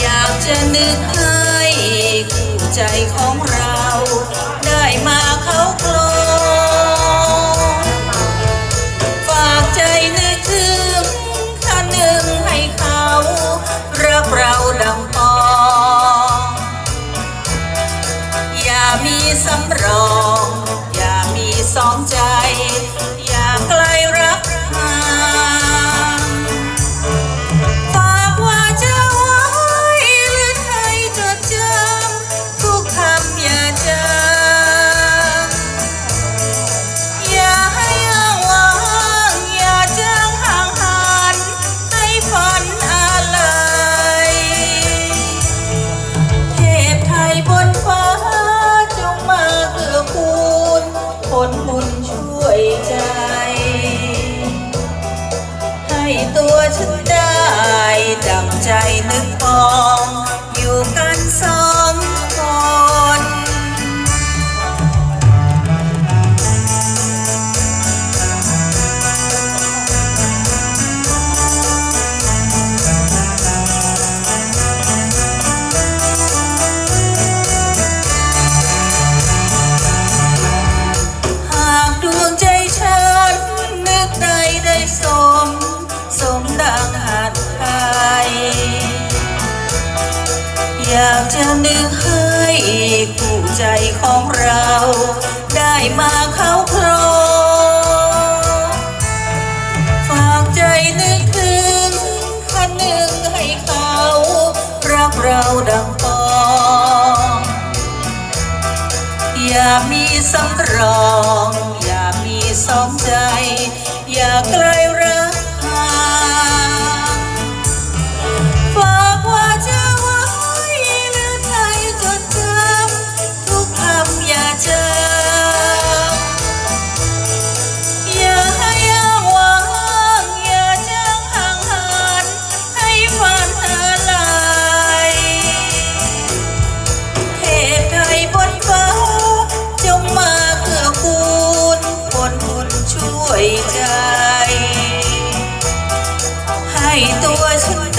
อยากจะนึกให้คู่ใจของเรา ได้มาเขาคลองฝากใจนึกถึงท่านหนึ่งให้เขารักเราดังพอง อย่ามีสำรอง อย่ามีสองใจ ตัวฉันได้ดังใจนึกปอง อยู่กันสอง อยากจะนึกให้คู่ใจของเรา ได้มาเข้าครองฝากใจนึกถึงคันหนึ่งให้เขา รักเราดังปอง อย่ามีสำรอง อย่ามีสองใจ อย่ากลรั ช่วย